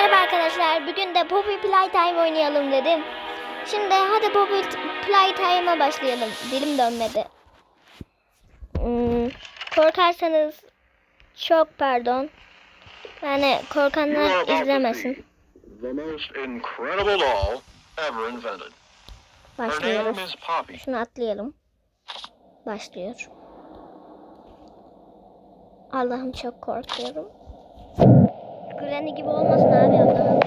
Merhaba arkadaşlar. Bugün de Poppy Playtime oynayalım dedim. Şimdi hadi Poppy Playtime'a başlayalım. Dilim dönmedi. Hmm, korkarsanız çok pardon. Yani korkanlar izlemesin. Başlıyoruz. Şunu atlayalım. Başlıyor. Allah'ım çok korkuyorum. Granny gibi olmasın abi Allah'ım.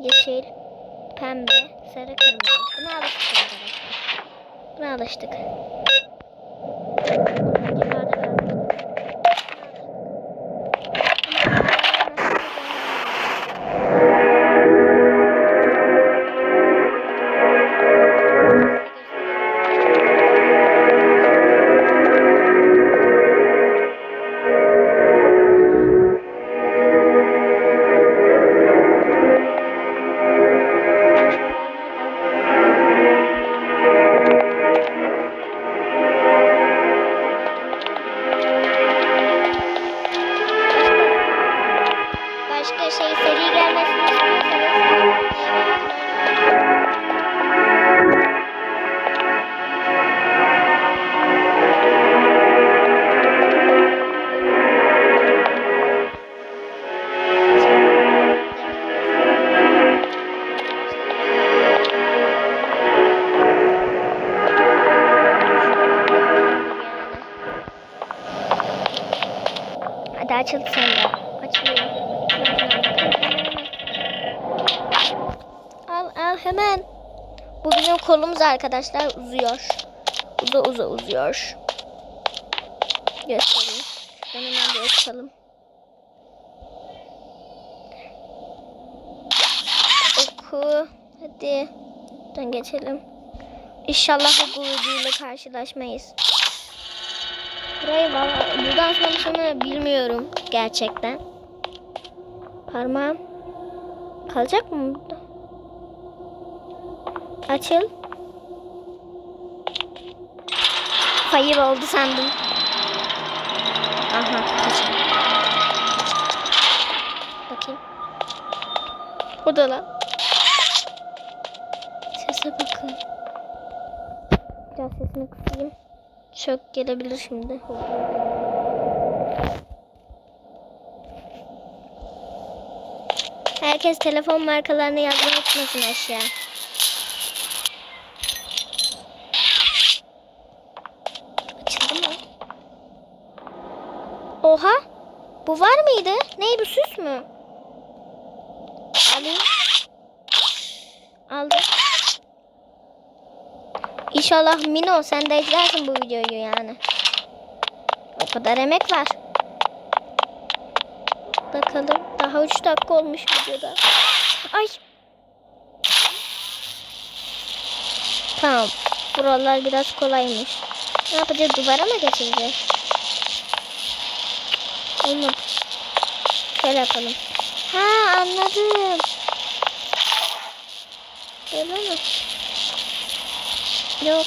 Yeşil, pembe, sarı, kırmızı. Buna alıştık. Buna alıştık. Açıl sen de. Açılıyor. Al al hemen. Bu bizim kolumuz arkadaşlar uzuyor. Uza uza uzuyor. Göstereyim. Şuradan hemen bir açalım. Oku. Hadi. Buradan geçelim. İnşallah bu gururuyla karşılaşmayız. Burayı valla buradan sonrasını bilmiyorum gerçekten. Parmağım kalacak mı burada? Açıl. Hayır oldu sandım. Aha kaçın. Bakayım. O da lan. Sese bakın. Biraz sesini kısayım. Çok gelebilir şimdi. Herkes telefon markalarını yazmayı unutmasın aşağı. Açıldı mı? Oha! Bu var mıydı? Ney bu süs mü? Alayım. Aldım. İnşallah Mino sen de izlersin bu videoyu yani. O kadar emek var. Bakalım. Daha 3 dakika olmuş videoda. Ay. Tamam. Buralar biraz kolaymış. Ne yapacağız? Duvara mı geçireceğiz? Olmadı. Şöyle yapalım. Ha anladım. Öyle mi? Yok.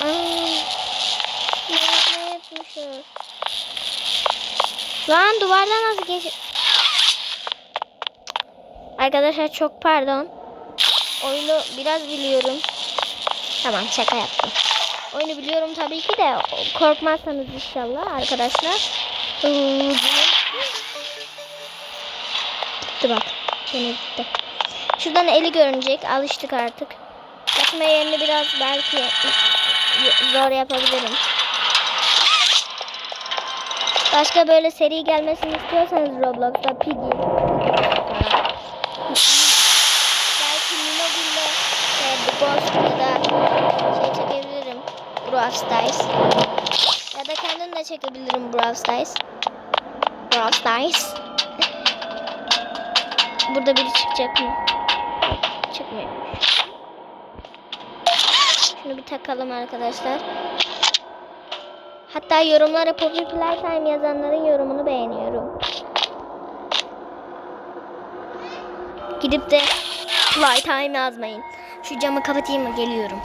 Aa, ne, ne yapmışız? Lan duvardan nasıl geç... Arkadaşlar çok pardon. Oyunu biraz biliyorum. Tamam şaka yaptım. Oyunu biliyorum tabii ki de korkmazsanız inşallah arkadaşlar. Gitti bak. Yine gitti. Şuradan eli görünecek. Alıştık artık. Kaçma yerini biraz belki zor yapabilirim. Başka böyle seri gelmesini istiyorsanız Roblox'ta Piggy. belki Minogil'le e, The Ghost ya da şey çekebilirim. Brawl Stars. Ya da kendim de çekebilirim Brawl Stars. Brawl Stars. Burada biri çıkacak mı? Çıkmıyormuş. Şunu bir takalım arkadaşlar. Hatta yorumlara Poppy Playtime yazanların yorumunu beğeniyorum. Gidip de Playtime yazmayın. Şu camı kapatayım mı? Geliyorum.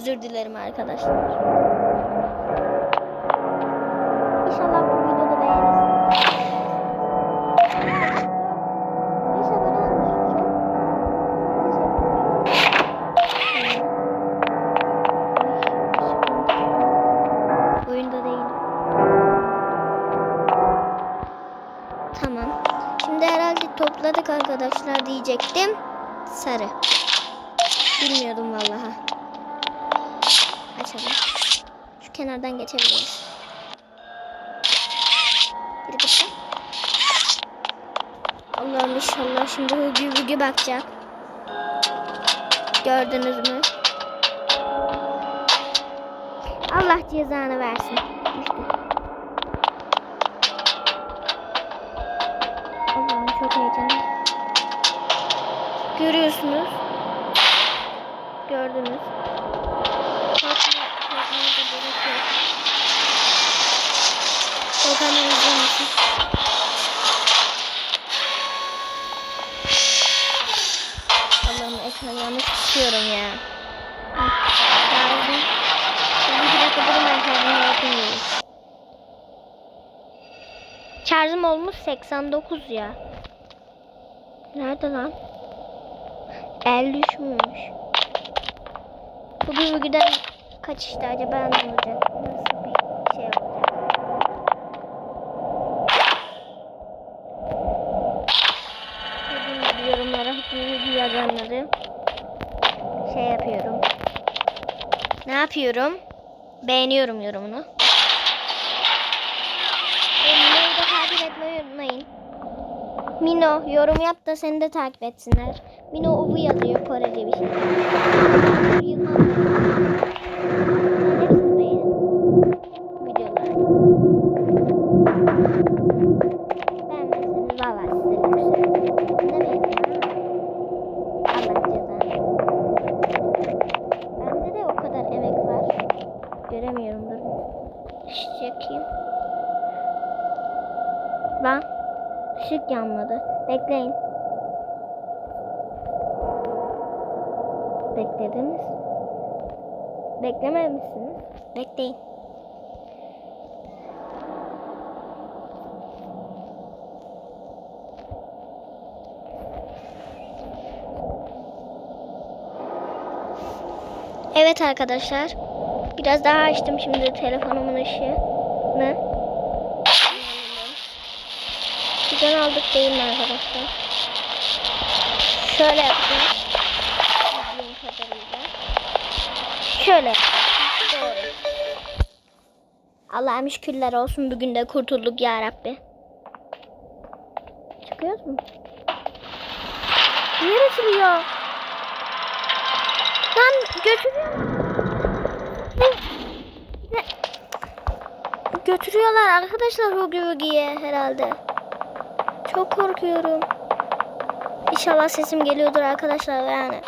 Özür dilerim arkadaşlar. İnşallah bu videoda beğenirsiniz. 5 abone olmuşuz çok. Çok teşekkür ederim. Oyunda değilim. Tamam. Şimdi herhalde topladık arkadaşlar diyecektim. Sarı. Bilmiyordum vallahi. Açalım. Şu kenardan geçebiliriz. Bir bakın. Allah'ım inşallah şimdi hügü hügü bakacak. Gördünüz mü? Allah cezanı versin. Allah'ım çok heyecanlı. Görüyorsunuz. Gördünüz. Gerek yok. Korkanlar izlemesin. Allah'ım ekran yanlış tutuyorum ya. Lazım. Şimdi. Şarjım olmuş 89 ya. Nerede lan? 53 müymüş? Bu bölgeden kaçışta acaba ne olacak? Nasıl bir şey olacak? Dediğim gibi yorumlara bilgi yazanları şey yapıyorum. Ne yapıyorum? Beğeniyorum yorumunu. Beni de takip etmeyi unutmayın. Mino yorum yap da seni de takip etsinler. Mino Ovu yazıyor Korece bir şey. Lan. Işık yanmadı. Bekleyin. Beklediniz. Beklememişsiniz. Bekleyin. Evet arkadaşlar. Biraz daha açtım şimdi telefonumun ışığını. Güzel aldık değil mi arkadaşlar? Şöyle yapacağım. Şöyle. Doğru. Şükürler olsun bugün de kurtulduk ya Rabbi. Çıkıyoruz mu? Niye açılıyor? Lan götürüyor. Ne? Götürüyorlar arkadaşlar Hugi Hugi'ye herhalde. Çok korkuyorum. İnşallah sesim geliyordur arkadaşlar yani.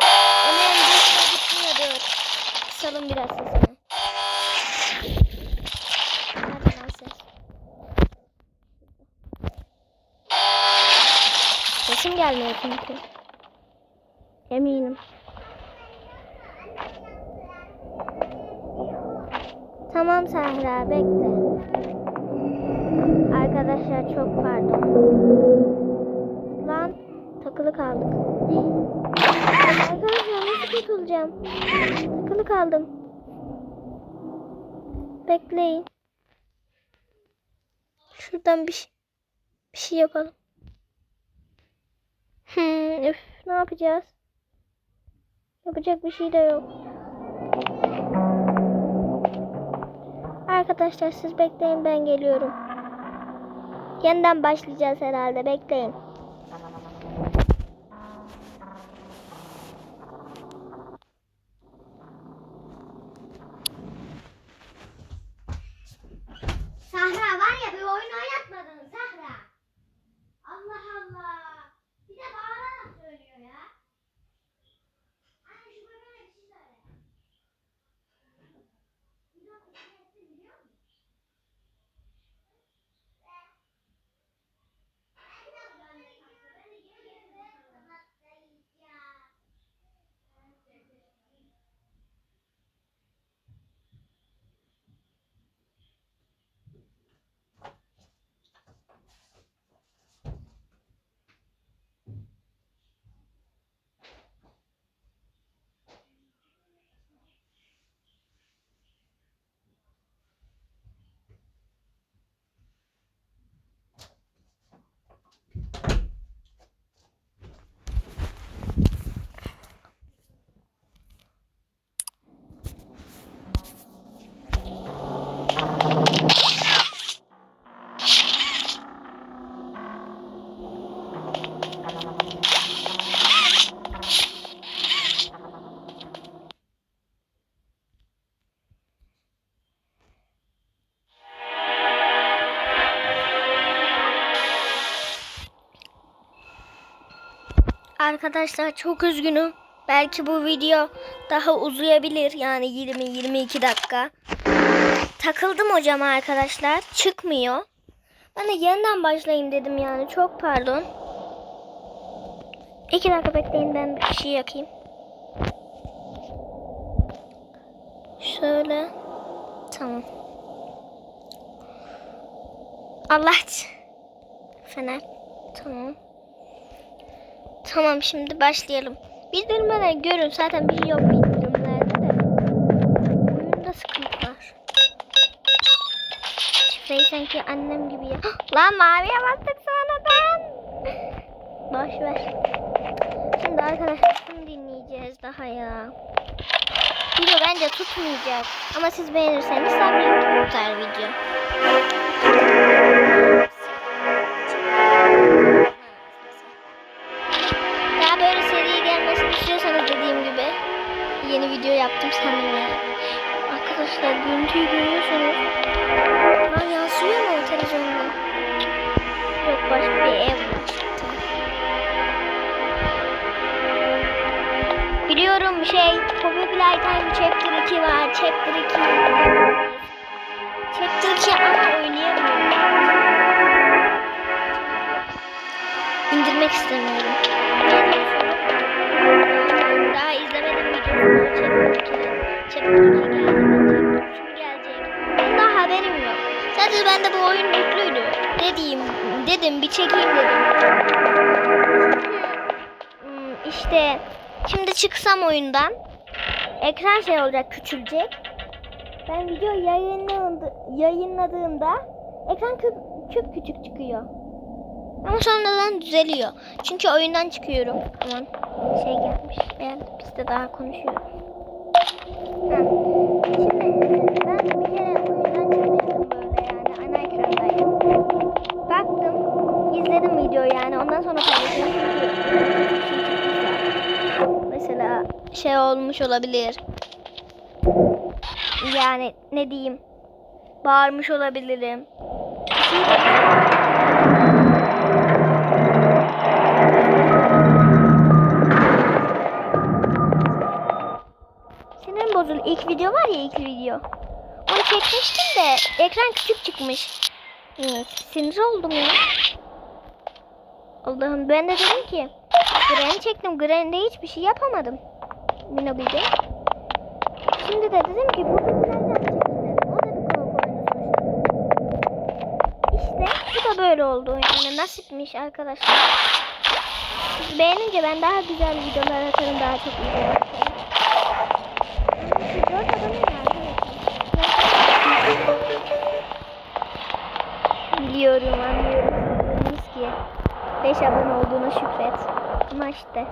Kısalım biraz sesini. Nerede lan ses? Sesim gelmiyor çünkü. Eminim. Tamam Sahra bekle. Arkadaşlar çok pardon. Lan takılı kaldık. Arkadaşlar nasıl kurtulacağım? Takılı kaldım. Bekleyin. Şuradan bir, şey- bir şey yapalım. Hmm, üf, ne yapacağız? Yapacak bir şey de yok. Arkadaşlar siz bekleyin ben geliyorum. Yeniden başlayacağız herhalde bekleyin. Sahra var ya bir oyun oynatmadın Arkadaşlar çok üzgünüm. Belki bu video daha uzayabilir. Yani 20-22 dakika. Takıldım hocam arkadaşlar. Çıkmıyor. Ben de yeniden başlayayım dedim yani. Çok pardon. İki dakika bekleyin ben bir şey yakayım. Şöyle. Tamam. Allah. Fener. Tamam. Tamam şimdi başlayalım. Bildirimleri görün zaten bir yok bildirimlerde de. Oyunda sıkıntı var. Şifreyi sanki annem gibi ya. Lan maviye bastık sonradan. Boş ver. Şimdi arkadaşlar şunu dinleyeceğiz daha ya. Video bence tutmayacak. Ama siz beğenirseniz tabii tutar video. Şey olacak küçülecek. Ben video yayınladı, yayınladığımda ekran küp, küp küçük çıkıyor. Ama sonradan düzeliyor. Çünkü oyundan çıkıyorum. Aman şey gelmiş. Ben biz de daha konuşuyoruz. Ha. Şimdi ben bir kere oyundan çıkmıştım böyle yani ana ekrandaydım. Baktım, izledim videoyu yani ondan sonra paylaşıyorum. Mesela şey olmuş olabilir. Yani ne diyeyim? Bağırmış olabilirim. Sinirim bozuldu. İlk video var ya ilk video. Onu çekmiştim de ekran küçük çıkmış. Sinir oldum ya. Allah'ım ben de dedim ki Gren çektim. Gren'de hiçbir şey yapamadım. Minobi'de. Şimdi de dedim ki bu nereden çekeyim dedim. O da bir korku oyunu. İşte bu da böyle oldu. Yani nasipmiş arkadaşlar. Beğenince ben daha güzel videolar atarım. Daha çok mi arkadaşlar? Biliyorum anlıyorum. Dediniz ki 5 abone olduğuna şükret. Ama işte.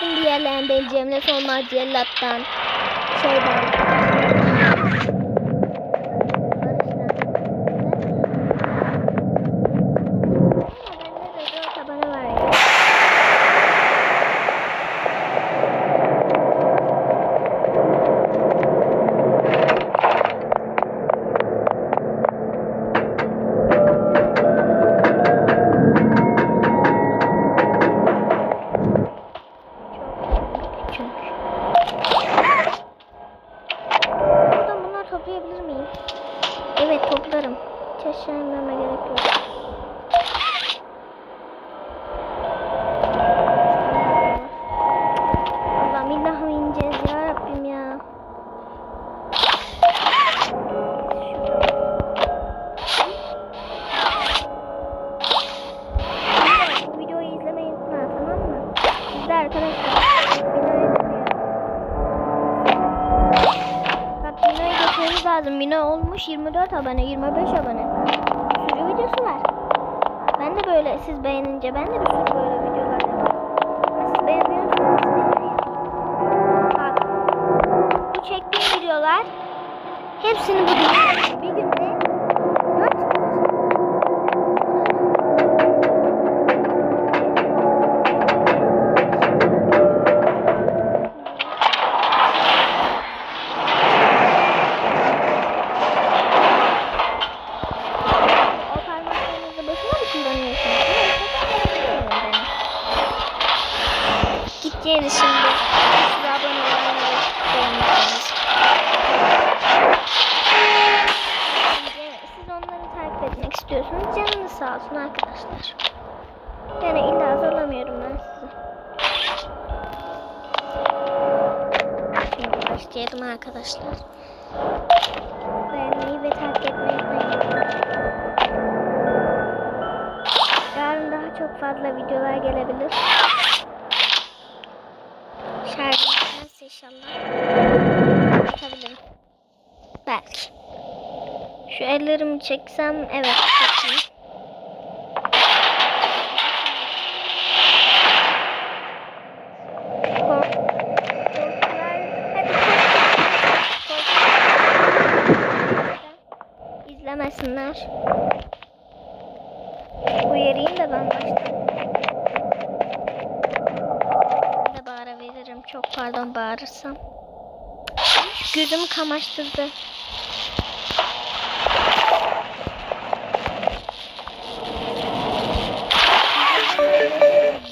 Ettim diğerlerinden Cemile Solmaz Cellat'tan. Şeyden. Hepsini bu gelebilir. Şarjım inşallah. Atabilirim. Belki. Şu ellerimi çeksem evet kork- kork- İzlemesinler. Uyarayım da ben baştan. Ben de bağırabilirim. Çok pardon bağırırsam. Gözüm kamaştırdı.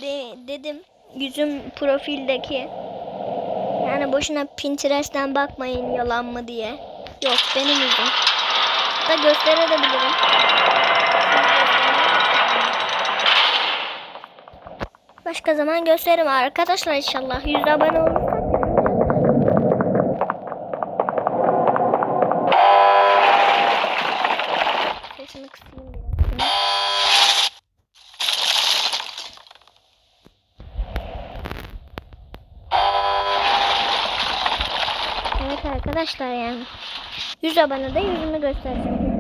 De, dedim yüzüm profildeki. Yani boşuna Pinterest'ten bakmayın yalan mı diye. Yok benim yüzüm. Da gösterebilirim. Başka zaman gösteririm arkadaşlar inşallah. 100 abone olursak. 100 abonede yüzümü göstereceğim.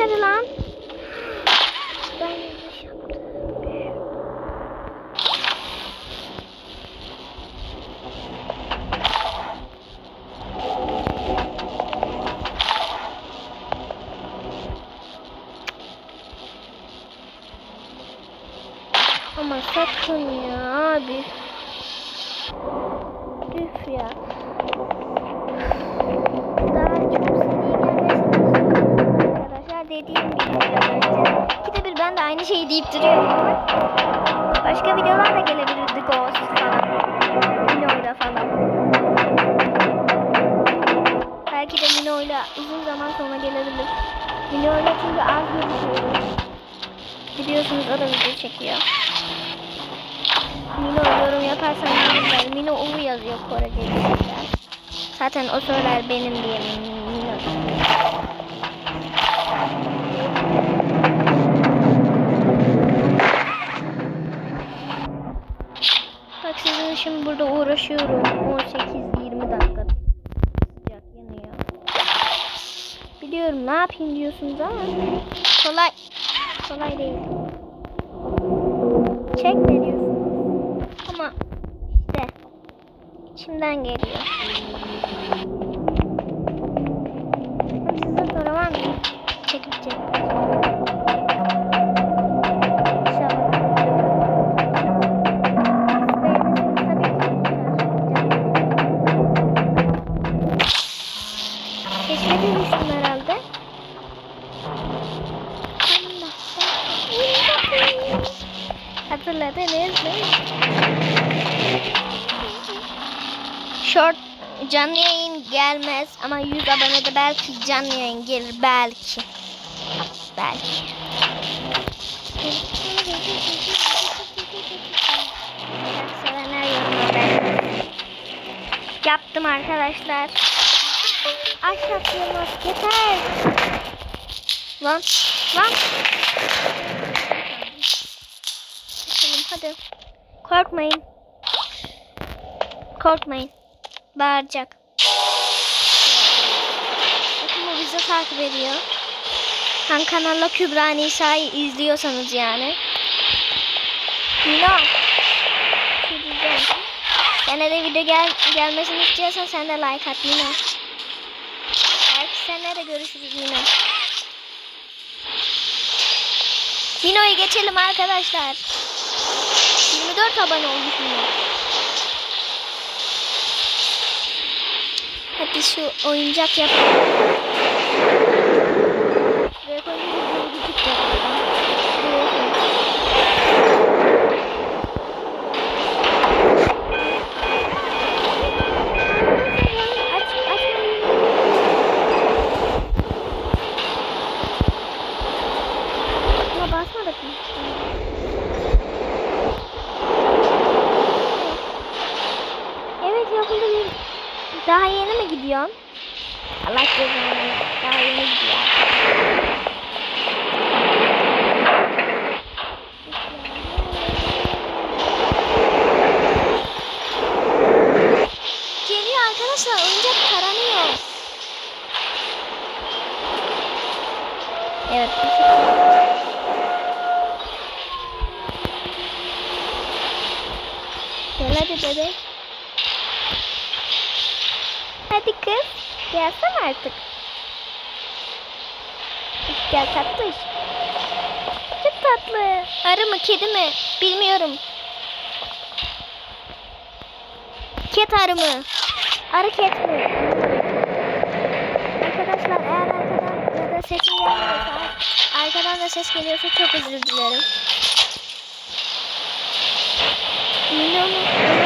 channel. Mino Ulu yazıyor Korece Zaten o söyler benim diye Mino. Bak sizin için burada uğraşıyorum. 18-20 dakika. Sıcak yanıyor. Biliyorum ne yapayım diyorsunuz ama kolay. Kolay değil. Çek ne diyorsunuz? Ama işte içimden geliyor. Size soru var mı? Çekip çekip. Hatırladınız mı? Short canlı yayın gelmez ama 100 abonede belki canlı yayın gelir belki. Belki. Yaptım arkadaşlar. Aşağı atlayalım yeter. Lan lan. Hadi. Korkmayın. Korkmayın. Bağıracak. Bakın bu bizi takip ediyor. Han kanalla Kübra Nisa'yı izliyorsanız yani. Diyeceğim. Gene de video gel gelmesini istiyorsan sen de like at Nino. Belki seninle de görüşürüz Nino. Nino'yu geçelim arkadaşlar. 24 abone olmuş Nino. Hadi şu oyuncak yapalım. Şuraya koyunca bir gıcık yapalım. Şuraya koy. Aç, açmayın. Ama basmadık mı? Evet yapıldı bir. Daha yeni mi gidiyorsun? Allah cezanı. Daha yeni gidiyor. Geliyor arkadaşlar. Oyuncak taranıyor. Evet. Gel hadi bebek. Hadi kız. Gelsene artık. Gel tatlış. Çok tatlı. Arı mı kedi mi? Bilmiyorum. Ket arı mı? Arı ket mi? Arkadaşlar eğer arkadan ya da sesim gelmiyorsa arkadan da ses geliyorsa çok özür dilerim. Milyonu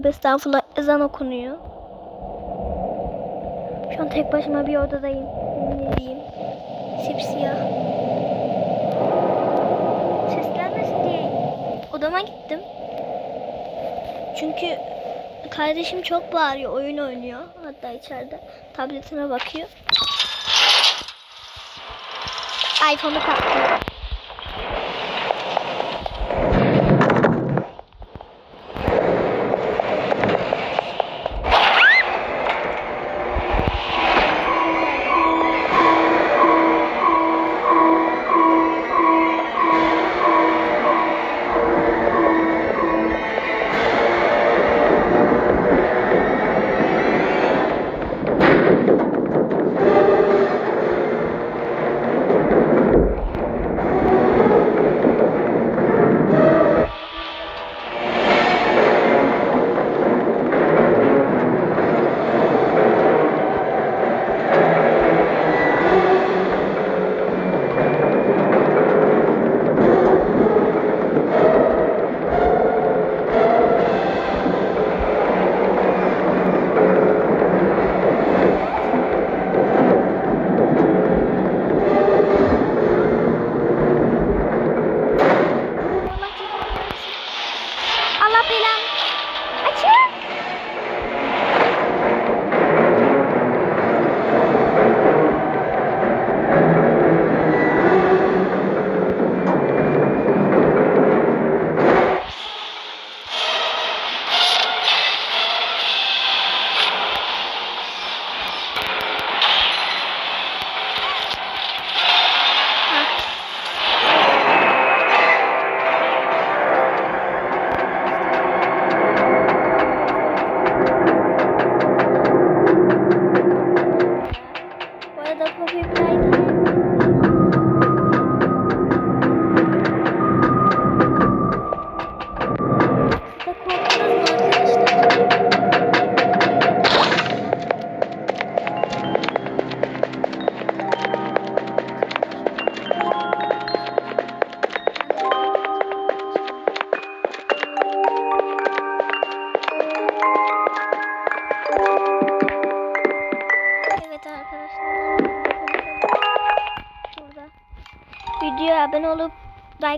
tövbe estağfurullah ezan okunuyor. Şu an tek başıma bir odadayım. Yemin edeyim. Sipsiyah. Ses gelmesin diye odama gittim. Çünkü kardeşim çok bağırıyor, oyun oynuyor. Hatta içeride tabletine bakıyor. iPhone'u kaptım.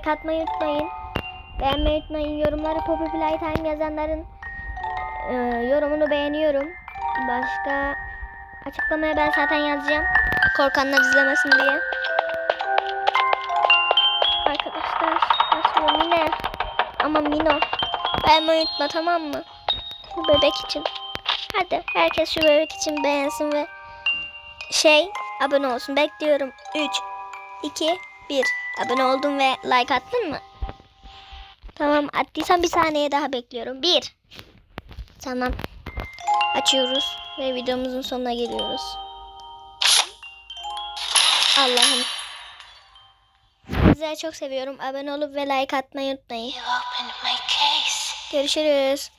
Like atmayı unutmayın. Beğenmeyi unutmayın. Yorumlara Poppy Playtime yazanların e, yorumunu beğeniyorum. Başka açıklamaya ben zaten yazacağım. Korkanlar izlemesin diye. Arkadaşlar başlıyor Mine. Ama Mino. Beğenmeyi unutma tamam mı? Şu bebek için. Hadi herkes şu bebek için beğensin ve şey abone olsun. Bekliyorum. 3, 2, 1. Abone oldun ve like attın mı? Tamam attıysan bir saniye daha bekliyorum. 1. Tamam. Açıyoruz ve videomuzun sonuna geliyoruz. Allah'ım. Sizleri çok seviyorum. Abone olup ve like atmayı unutmayın. Görüşürüz.